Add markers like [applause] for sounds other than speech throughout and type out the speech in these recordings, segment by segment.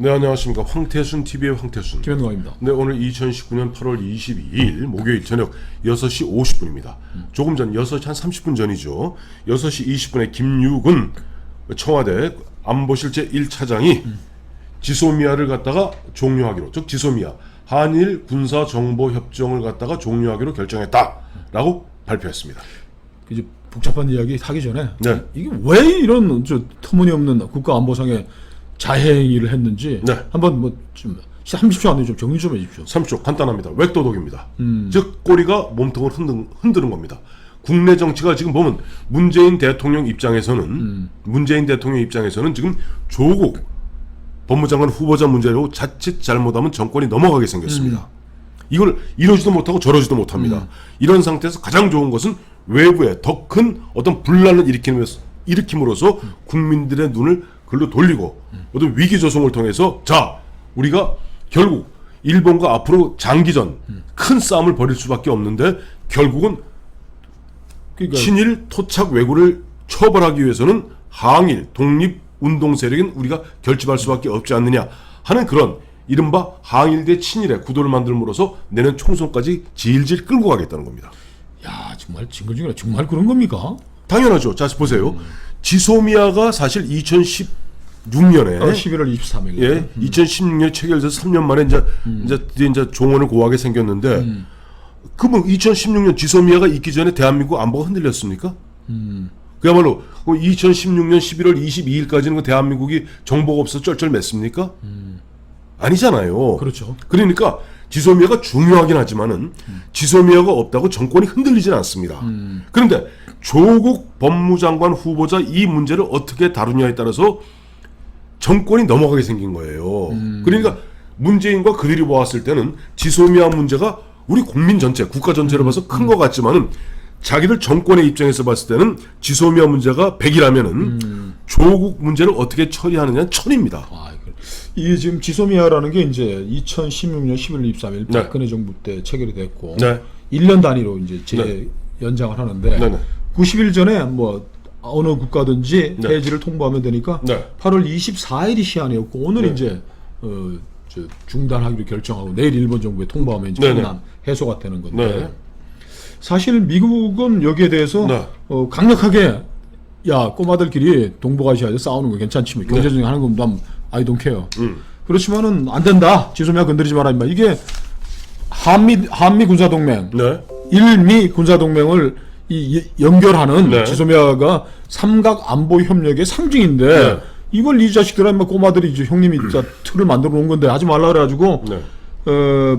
네 안녕하십니까 황태순 TV의 황태순. 김현광입니다. 네 오늘 2019년 8월 22일 목요일 저녁 6시 50분입니다. 조금 전 6시 한 30분 전이죠. 6시 20분에 김유근 청와대 안보실제 1차장이 지소미아를 갖다가 종료하기로 즉 지소미아 한일 군사 정보 협정을 갖다가 종료하기로 결정했다라고 발표했습니다. 이제 복잡한 이야기 하기 전에 네. 이게 왜 이런 저 터무니없는 국가 안보상의 자해행위를 했는지 네. 한번 뭐좀 30초 안에 좀 정리 좀 해주십시오. 3초 간단합니다. 외도독입니다. 즉 꼬리가 몸통을 흔든, 흔드는 겁니다. 국내 정치가 지금 보면 문재인 대통령 입장에서는 문재인 대통령 입장에서는 지금 조국 법무장관 후보자 문제로 자칫 잘못하면 정권이 넘어가게 생겼습니다. 이걸 이러지도 못하고 저러지도 못합니다. 이런 상태에서 가장 좋은 것은 외부에 더 큰 어떤 분란을 일으키면서 일으킴으로써 국민들의 눈을 글로 돌리고 어떤 위기 조성을 통해서 자 우리가 결국 일본과 앞으로 장기전 큰 싸움을 벌일 수밖에 없는데 결국은 그러니까 친일 토착 왜구를 처벌하기 위해서는 항일 독립 운동 세력은 우리가 결집할 수밖에 없지 않느냐 하는 그런 이른바 항일 대 친일의 구도를 만들므로써 내년 총선까지 질질 끌고 가겠다는 겁니다. 야 정말 징글징글 정말 그런 겁니까? 당연하죠. 자 보세요. 지소미아가 사실 2016년에 11월 23일. 예, 2016년 체결돼서 3년 만에 이제 이제 드디어 이제 종원을 고하게 생겼는데 그러면 2016년 지소미아가 있기 전에 대한민국 안보가 흔들렸습니까? 그야말로 2016년 11월 22일까지는 그 대한민국이 정보가 없어 쩔쩔맸습니까? 아니잖아요. 그렇죠. 그러니까 지소미아가 중요하긴 하지만은 지소미아가 없다고 정권이 흔들리진 않습니다. 그런데 조국 법무장관 후보자 이 문제를 어떻게 다루냐에 따라서 정권이 넘어가게 생긴 거예요. 그러니까 문재인과 그들이 보았을 때는 지소미아 문제가 우리 국민 전체, 국가 전체로 봐서 큰 것 같지만은 자기들 정권의 입장에서 봤을 때는 지소미아 문제가 100이라면은 조국 문제를 어떻게 처리하느냐는 천입니다. 아, 이게 지금 지소미아라는 게 이제 2016년 11월 23일 네. 박근혜 정부 때 체결이 됐고 네. 1년 단위로 이제 재 네. 연장을 하는데 네네. 90일 전에 뭐 어느 국가든지 네. 해지를 통보하면 되니까 네. 8월 24일이 시한이었고 오늘 네. 이제 어, 저 중단하기로 결정하고 내일 일본 정부에 통보하면 이제 네네. 끝난 해소가 되는 건데 네. 사실 미국은 여기에 대해서 네. 어, 강력하게 야 꼬마들끼리 동북아시아에서 싸우는 거 괜찮지 뭐 경제적인 하는 건난 I don't care. 음. 그렇지만은 안 된다. 지소미아 건드리지 마라 임마. 이게 한미 한미 군사 동맹, 네. 일미 군사 동맹을 이, 이- 연결하는 네. 지소미아가 삼각 안보 협력의 상징인데 네. 이걸 이 자식들은 막 꼬마들이 이제 형님이 진짜 틀을 만들어 놓은 건데 하지 말라 그래가지고 네. 어,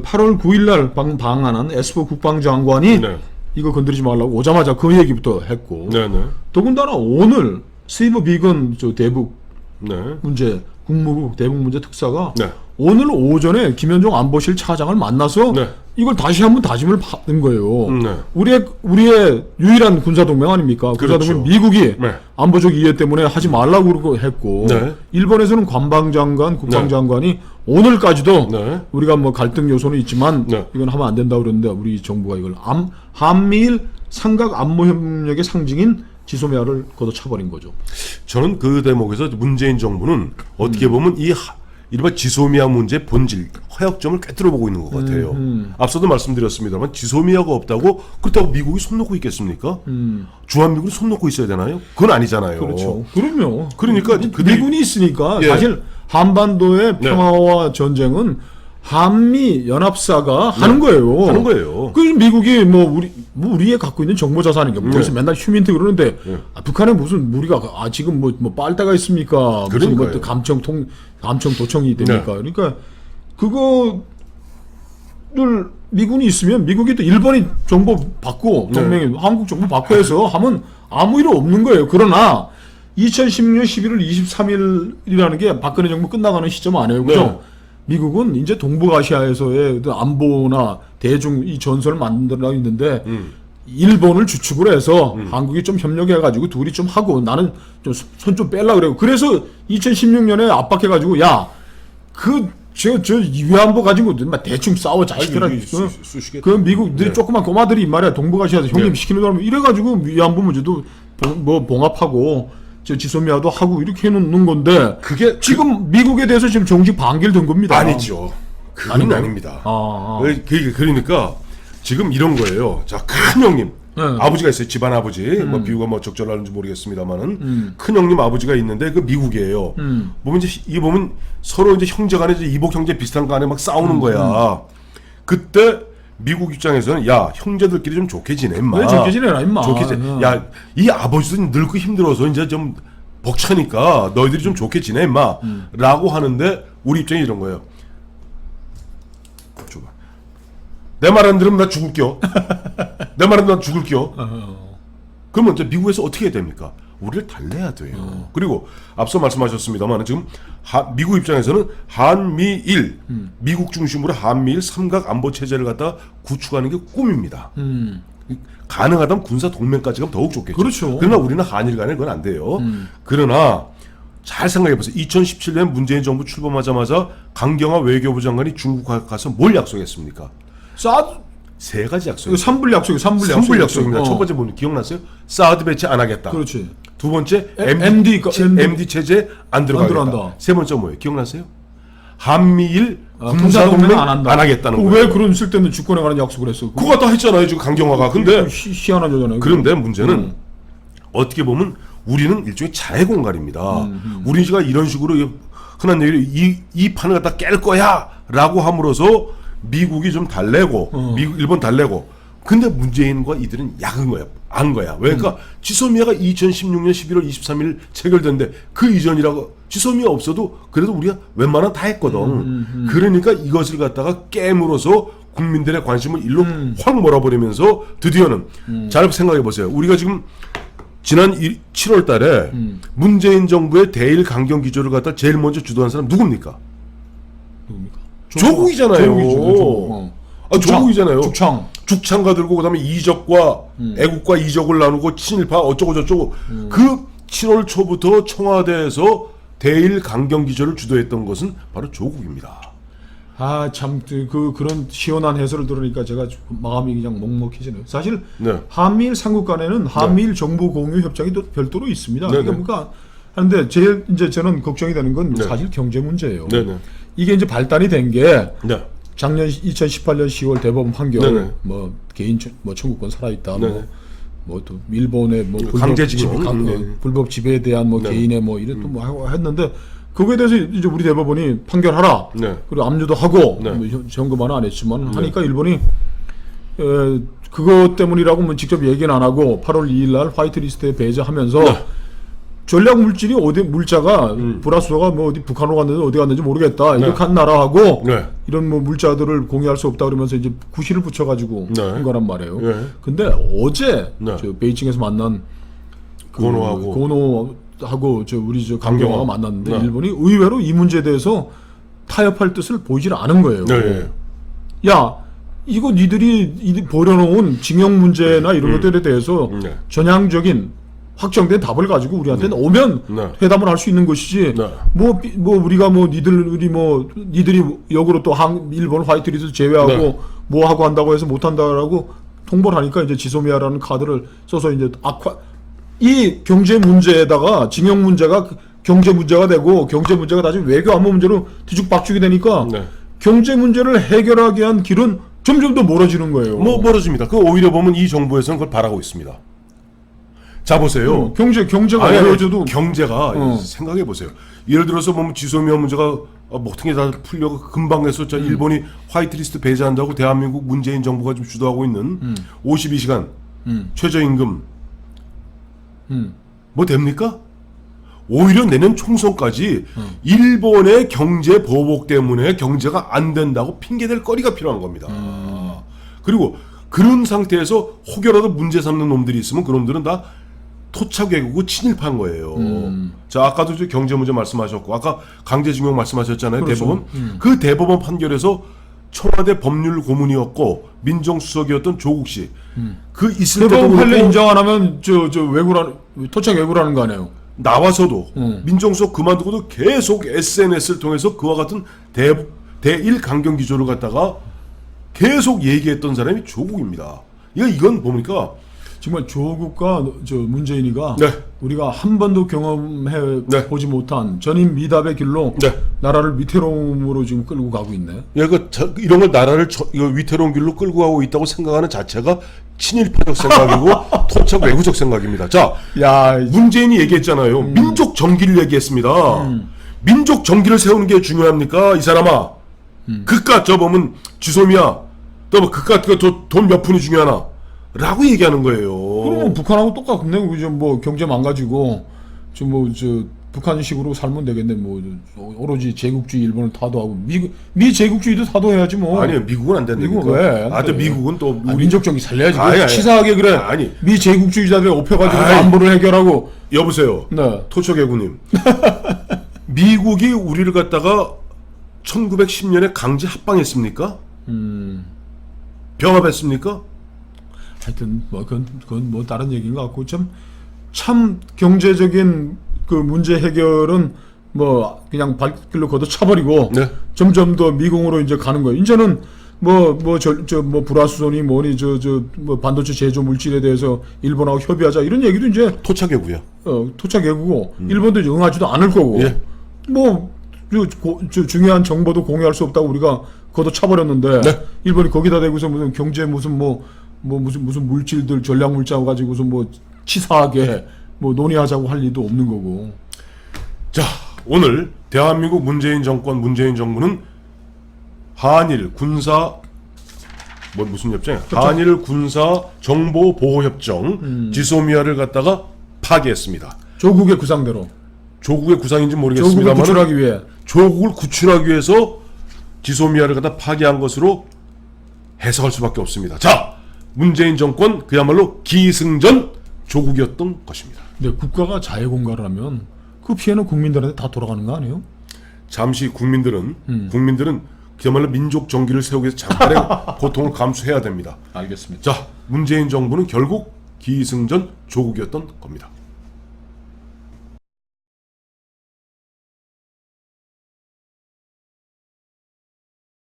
8월 9일 날 방, 방한한 에스퍼 국방장관이 네. 이거 건드리지 말라고 오자마자 그 얘기부터 했고 네. 네. 더군다나 오늘 스티브 비건 저 대북 네. 문제 국무국 대북 문제 특사가 네. 오늘 오전에 김현종 안보실 차장을 만나서 네. 이걸 다시 한번 다짐을 받은 거예요. 음, 네. 우리의 우리의 유일한 군사 동맹 아닙니까? 군사 그렇죠. 동맹 미국이 네. 안보적 이해 때문에 하지 말라고 했고 네. 일본에서는 관방장관, 국방장관이 오늘까지도 네. 우리가 뭐 갈등 요소는 있지만 네. 이건 하면 안 된다 그러는데 우리 정부가 이걸 암, 한미일 삼각 안보 협력의 상징인 지소미아를 걷어차버린 거죠. 저는 그 대목에서 문재인 정부는 어떻게 보면 이 하- 이른바 지소미아 문제 본질 허약점을 꿰뚫어 보고 있는 것 같아요. 앞서도 말씀드렸습니다만 지소미아가 없다고 그렇다고 미국이 손 놓고 있겠습니까? 주한미군이 손 놓고 있어야 되나요? 그건 아니잖아요. 그렇죠. 그럼요. 그러니까 미- 그들이- 미군이 있으니까 예. 사실 한반도의 네. 평화와 전쟁은 한미 연합사가 하는 거예요. 하는 거예요. 그 미국이 뭐 우리 뭐 우리에 갖고 있는 정보 자산이니까 뭐 네. 그래서 맨날 휴민트 그러는데 네. 아, 북한에 무슨 우리가 아 지금 뭐, 뭐 빨대가 있습니까? 무슨 그러니까요. 뭐또 감청 통 감청 도청이 됩니까? 네. 그러니까 그거를 미군이 있으면 미국이 또 일본이 정보 받고 네. 동맹이 한국 정보 받고 해서 하면 아무 일 없는 거예요. 그러나 2016년 11월 23일이라는 게 박근혜 정부 끝나가는 시점 아니에요. 그죠? 네. 미국은 이제 동북아시아에서의 그 안보나 대중 이 전선을 만들어 있는데 음. 일본을 주축으로 해서 한국이 좀 협력해가지고 둘이 좀 하고 나는 좀손좀 뺄라 그래요. 그래서 2016년에 압박해가지고 야그 저 저 위안부 가지고 막 대충 싸워 자식들아. 아니, 그. 그 미국들이 네. 조그만 꼬마들이 말이야 동북아시아에서 형님 네. 시키는 사람 이래가지고 위안부 문제도 봉- 뭐 봉합하고 저 지소미아도 하고 이렇게 해놓는 건데 그게 지금 미국에 대해서 지금 정식 반길된 겁니다. 아니죠. 그건 아닌가요? 아닙니다. 아, 아. 그- 그- 그러니까 지금 이런 거예요. 자, 큰 형님. 네. 음. 아버지가 있어요. 집안 아버지. 뭐 비유가 뭐 적절한지 모르겠습니다만은 큰 형님 아버지가 있는데 그 미국이에요. 음. 보면 이제 이 보면 서로 이제 형제 간에 이제 이복 형제 비슷한 거 안에 막 싸우는 음, 거야. 그때 미국 입장에서는 야 형제들끼리 좀 좋게 지내 임마. 왜 좋게 지내라, 임마. 좋게 지내. 어. 야이 아버지도 늙고 힘들어서 이제 좀 벅차니까 너희들이 좀 좋게 지내 임마. 음. 라고 하는데 우리 입장이 이런 거예요. 내 말 안 들으면 나 죽을게요. [laughs] 내 말 안 들으면 나 죽을게요. 그러면 이제 미국에서 어떻게 해야 됩니까? 우리를 달래야 돼요. 그리고 앞서 말씀하셨습니다만 지금 하- 미국 입장에서는 한미일, 미국 중심으로 한미일 삼각 안보 체제를 갖다 구축하는 게 꿈입니다. 음. 가능하다면 군사 동맹까지 가면 더욱 좋겠죠. 그렇죠. 그러나 우리는 한일 간에 그건 안 돼요. 그러나 잘 생각해 보세요. 2017년 문재인 정부 출범하자마자 강경화 외교부 장관이 중국 가- 가서 뭘 약속했습니까? 사드 세 가지 약속. 이거 삼불 약속이 삼불 약속. 선불 약속입니다. 어. 첫 번째 뭐는 기억나세요? 사드 배치 안 하겠다. 그렇지. 두 번째 M- MD, MD 체제 안 들어가겠다. 세 번째 뭐예요? 기억나세요? 한미일 아, 군사 동맹 안 한다. 하겠다는 그 거예요. 왜 그런 쓸데없는 주권에 관한 약속을 했어? 그거 다 했잖아요. 지금 강경화가. 근데 희, 희한한 여자네. 그런데 문제는 음. 어떻게 보면 우리는 일종의 자해 공갈입니다. 음, 우리가 이런 식으로 이- 흔한 얘기로 이, 이 판을 갖다 깰 거야라고 함으로써 미국이 좀 달래고 어. 미국 일본 달래고 근데 문재인과 이들은 약은 거야. 안 거야. 왜? 그러니까 음. 지소미아가 2016년 11월 23일 체결된데 그 이전이라고 지소미아 없어도 그래도 우리가 웬만한 다 했거든. 음, 그러니까 이것을 갖다가 깨물어서 국민들의 관심을 일로 음. 확 몰아버리면서 드디어는 잘 생각해 보세요. 우리가 지금 지난 7월 달에 음. 문재인 정부의 대일 강경 기조를 갖다 제일 먼저 주도한 사람 누굽니까? 누굽니까? 조국이잖아요. 조국이죠. 조국. 어. 아, 죽창, 조국이잖아요. 죽창. 죽창가 들고 그다음에 이적과 음. 애국과 이적을 나누고 친일파 어쩌고 저쩌고 그 7월 초부터 청와대에서 대일 강경 기조를 주도했던 것은 바로 조국입니다. 아, 참, 그, 그- 그런 시원한 해설을 들으니까 제가 좀 마음이 그냥 먹먹해지네요. 사실, 네. 한미일 삼국 간에는 한미일 정보 공유 협정이 또 별도로 있습니다. 네, 그러니까 네. 뭔가, 하는데 제일 이제 저는 걱정이 되는 건 네. 사실 경제 문제예요. 네네. 이게 이제 발단이 된 게 네. 작년 2018년 10월 대법원 판결, 네네. 뭐 개인 청- 뭐 청구권 살아있다, 네네. 뭐뭐또 일본의 뭐 불법 강제징용. 지배, 강- 네. 어, 불법 지배에 대한 뭐 네. 개인의 뭐 이런 또뭐 하고 했는데 그거에 대해서 이제 우리 대법원이 판결하라. 네. 그리고 압류도 하고 네. 뭐 현- 점검은 안 했지만 하니까 일본이 에, 그것 때문이라고 뭐 직접 얘기는 안 하고 8월 2일 날 화이트 리스트에 배제하면서 네. 전략 물질이 어디 물자가 음. 브라스가 뭐 어디 북한으로 갔는지 어디 갔는지 모르겠다 이렇게 한 나라하고 네. 이런 뭐 물자들을 공유할 수 없다 그러면서 이제 구실을 붙여가지고 네. 한 거란 말이에요. 네. 근데 어제 네. 저 베이징에서 만난 그 고노하고. 고노하고 저 우리 저 강경화가 강경화. 만났는데 네. 일본이 의외로 이 문제에 대해서 타협할 뜻을 보이질 않은 거예요. 네. 야 이거 니들이 이 버려놓은 징용 문제나 이런 것들에 대해서 네. 전향적인 확정된 답을 가지고 우리한테는 오면 네. 회담을 할 수 있는 것이지 네. 뭐, 비- 뭐 우리가 뭐 니들이 뭐 니들이 역으로 또 한, 일본 화이트리스트 제외하고 네. 뭐 하고 한다고 해서 못 한다라고 통보를 하니까 이제 지소미아라는 카드를 써서 이제 악화 이 경제 문제에다가 징용 문제가 그 경제 문제가 되고 경제 문제가 다시 외교 안보 문제로 뒤죽박죽이 되니까 네. 경제 문제를 해결하기 위한 길은 점점 더 멀어지는 거예요. 뭐 멀어집니다. 그 오히려 보면 이 정부에서는 그걸 바라고 있습니다. 자 보세요. 어, 경제 경제가 아니, 아니, 어려워져도 경제가 어. 생각해 보세요. 예를 들어서 뭐 지소미아 문제가 어, 뭐 어떻게 다 풀려고 금방 해서 음. 저 일본이 화이트리스트 배제한다고 대한민국 문재인 정부가 좀 주도하고 있는 52시간 음. 최저임금 음. 뭐 됩니까? 오히려 내년 총선까지 음. 일본의 경제 보복 때문에 경제가 안 된다고 핑계댈 거리가 필요한 겁니다. 음. 그리고 그런 상태에서 혹여라도 문제 삼는 놈들이 있으면 그놈들은 다 토착 외국고 친일파인 거예요. 음. 자 아까도 저 경제 문제 말씀하셨고 아까 강제징용 말씀하셨잖아요. 그렇죠. 대법원 음. 그 대법원 판결에서 청와대 법률 고문이었고 민정수석이었던 조국 씨. 그 있을 때도 음. 대법원 판례 인정 안 하면 저 저 외구라는 토착 외구라는 거 아니에요? 나와서도 음. 민정수석 그만두고도 계속 SNS를 통해서 그와 같은 대, 대일 강경 기조를 갖다가 계속 얘기했던 사람이 조국입니다. 이거 이건 보니까 정말 조국과 저 문재인이가 네. 우리가 한 번도 경험해 네. 보지 못한 전임 미답의 길로 네. 나라를 위태로움으로 지금 끌고 가고 있네. 예, 그 저- 이런 걸 나라를 저, 이거 위태로운 길로 끌고 가고 있다고 생각하는 자체가 친일파적 생각이고 [laughs] 토착 외구적 생각입니다. 자, 야, 문재인이 얘기했잖아요. 민족 정기를 얘기했습니다. 민족 정기를 세우는 게 중요합니까? 이 사람아. 그깟 저 보면 지소미야. 또뭐 그깟 그돈 몇 푼이 중요하나? 라고 얘기하는 거예요. 그러면 북한하고 똑같네. 우리 좀뭐 경제 망가지고 좀 뭐 저 북한식으로 살면 되겠네. 뭐 저, 오로지 제국주의 일본을 타도하고 미, 미 제국주의도 타도해야지 뭐. 아니요, 미국은 안 된다니까. 미국은 왜? 안 아, 또 돼. 미국은 또 아, 우리 민족정이 살려야지. 아니, 아니. 치사하게 그래. 아니. 미 제국주의자들이 엎혀가지고 아이. 안보를 해결하고. 여보세요. 네. 토초개구님. [laughs] 미국이 우리를 갖다가 1910년에 강제 합방했습니까? 음. 병합했습니까? 하여튼 뭐 그건 그건 뭐 다른 얘기인 것 같고 참 참 경제적인 그 문제 해결은 뭐 그냥 발길로 걷어 차버리고 네. 점점 더 미궁으로 이제 가는 거예요. 이제는 뭐뭐저저뭐 불화수소니 뭐니 저 저 뭐 반도체 제조 물질에 대해서 일본하고 협의하자 이런 얘기도 이제 토착개구요. 어, 토착 외국고 일본도 응하지도 않을 거고 예. 뭐 저, 고- 저 중요한 정보도 공유할 수 없다고 우리가 걷어 차버렸는데 네. 일본이 거기다 대고서 무슨 경제 무슨 뭐 뭐 무슨 무슨 물질들 전략 물자 가지고서 뭐 치사하게 뭐 논의하자고 할 리도 없는 거고 자, 오늘 대한민국 문재인 정권, 문재인 정부는 한일 군사 뭐 무슨 협정이야? 한일 군사 정보 보호 협정 지소미아를 갖다가 파기했습니다. 조국의 구상대로 조국의 구상인지 조국을 모르겠습니다만 구출하기 위해 조국을 구출하기 위해서 지소미아를 갖다 파기한 것으로 해석할 수밖에 없습니다. 자, 문재인 정권 그야말로 기승전 조국이었던 것입니다. 근데 국가가 자해 공갈을 하면 그 피해는 국민들한테 다 돌아가는 거 아니에요? 잠시 국민들은 음. 국민들은 그야말로 민족 정기를 세우기 위해서 잠깐의 [laughs] 고통을 감수해야 됩니다. 알겠습니다. 자, 문재인 정부는 결국 기승전 조국이었던 겁니다.